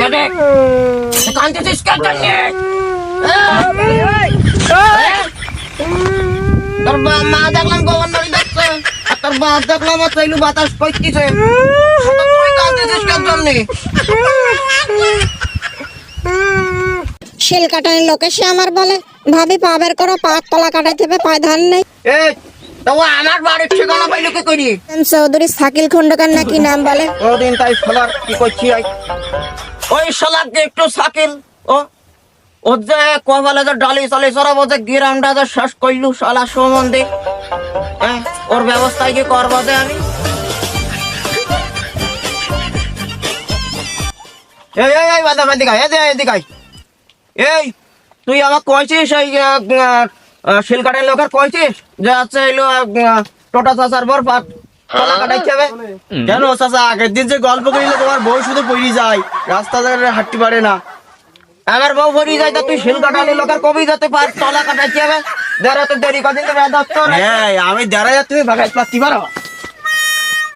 বেটে কান্দিস তোর? মা দেখলাম গভর্নরই দেখছে আর তোর বাপ দেখলাম চাইলু বাতাস করতেছে তুই কান্দিস কেন জন্যে শিল কাটানি লোকে সে আমার বলে ভাবি পা বের করো পা তলা কাটাইতে হবে পায়ে ধান নেই। আমার বাড়ির ঠিকানা পাইলো কি করি। চৌধুরী নাকি নাম বলে? ওদিন তাই সোলার কি করছি ওই সোলার যে একটু ও যে কপালে যে ডালি চালি সরাবো যে গ্রামটা যে শেষ করলু শালা সম্বন্ধে হ্যাঁ ওর ব্যবস্থায় কি করব যে আমি? এই বাদা। এই তুই আমাকে কইছিস এই শিলকাটের লোকের কইছিস যে আছে এলো টোটা চাচার কলা কাটাইতে হবে কেন চাচা আগের দিন যে গল্প করিলে তোমার বউ শুধু পড়ি যায় রাস্তা দিয়ে হাঁটতে পারে না। আমার বউ ভরি যায় তা তুই শিল কাটালে লোকের কবি যেতে পার তলা কাটাইতে হবে দেড় তো দেরি কদিন তো হ্যাঁ আমি দাঁড়াই তুমি ভাগাই পারতে পারো।